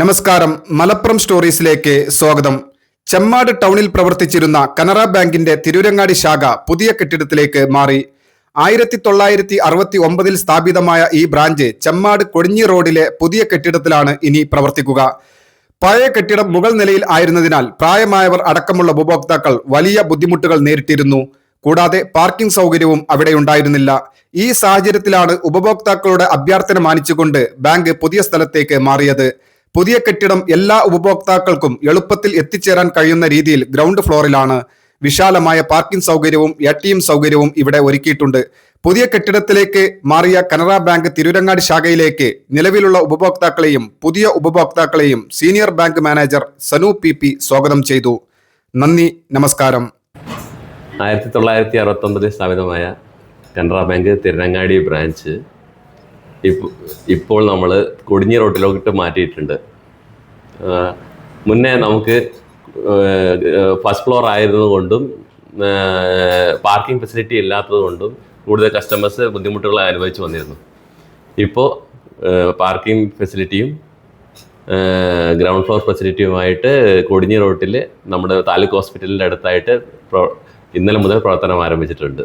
നമസ്കാരം. മലപ്പുറം സ്റ്റോറീസിലേക്ക് സ്വാഗതം. ചെമ്മാട് ടൗണിൽ പ്രവർത്തിച്ചിരുന്ന കനറ ബാങ്കിന്റെ തിരൂരങ്ങാടി ശാഖ പുതിയ കെട്ടിടത്തിലേക്ക് മാറി. ആയിരത്തി തൊള്ളായിരത്തി അറുപത്തി ഒമ്പതിൽ സ്ഥാപിതമായ ഈ ബ്രാഞ്ച് ചെമ്മാട് കൊടിഞ്ഞി റോഡിലെ പുതിയ കെട്ടിടത്തിലാണ് ഇനി പ്രവർത്തിക്കുക. പഴയ കെട്ടിടം മുകൾ നിലയിൽ ആയിരുന്നതിനാൽ പ്രായമായവർ അടക്കമുള്ള ഉപഭോക്താക്കൾ വലിയ ബുദ്ധിമുട്ടുകൾ നേരിട്ടിരുന്നു. കൂടാതെ പാർക്കിംഗ് സൗകര്യവും അവിടെ ഉണ്ടായിരുന്നില്ല. ഈ സാഹചര്യത്തിലാണ് ഉപഭോക്താക്കളുടെ അഭ്യർത്ഥന മാനിച്ചുകൊണ്ട് ബാങ്ക് പുതിയ സ്ഥലത്തേക്ക് മാറിയത്. പുതിയ കെട്ടിടം എല്ലാ ഉപഭോക്താക്കൾക്കും എളുപ്പത്തിൽ എത്തിച്ചേരാൻ കഴിയുന്ന രീതിയിൽ ഗ്രൗണ്ട് ഫ്ലോറിലാണ് വിശാലമായ പാർക്കിംഗ് സൗകര്യവും എ ടി എം സൗകര്യവും ഇവിടെ ഒരുക്കിയിട്ടുണ്ട്. പുതിയ കെട്ടിടത്തിലേക്ക് മാറിയ കനറ ബാങ്ക് തിരുരങ്ങാടി ശാഖയിലേക്ക് നിലവിലുള്ള ഉപഭോക്താക്കളെയും പുതിയ ഉപഭോക്താക്കളെയും senior bank manager Sanu P P സ്വാഗതം ചെയ്തു. നന്ദി നമസ്കാരം. ആയിരത്തി തൊള്ളായിരത്തി അറുപത്തൊമ്പതിൽ സ്ഥാപിതമായ കനറ ബാങ്ക് തിരുരങ്ങാടി ബ്രാഞ്ച് ഇപ്പോൾ നമ്മൾ കൊടിഞ്ഞി റോട്ടിലോട്ട് മാറ്റിയിട്ടുണ്ട്. മുന്നേ നമുക്ക് ഫസ്റ്റ് ഫ്ലോർ ആയിരുന്നതുകൊണ്ടും പാർക്കിംഗ് ഫെസിലിറ്റി ഇല്ലാത്തതുകൊണ്ടും കൂടുതൽ കസ്റ്റമേഴ്സ് ബുദ്ധിമുട്ടുകൾ അനുഭവിച്ചു വന്നിരുന്നു. ഇപ്പോൾ പാർക്കിംഗ് ഫെസിലിറ്റിയും ഗ്രൗണ്ട് ഫ്ലോർ ഫെസിലിറ്റിയുമായിട്ട് കൊടിഞ്ഞി റോട്ടിൽ നമ്മുടെ താലൂക്ക് ഹോസ്പിറ്റലിന്റെ അടുത്തായിട്ട് ഇന്നലെ മുതൽ പ്രവർത്തനം ആരംഭിച്ചിട്ടുണ്ട്.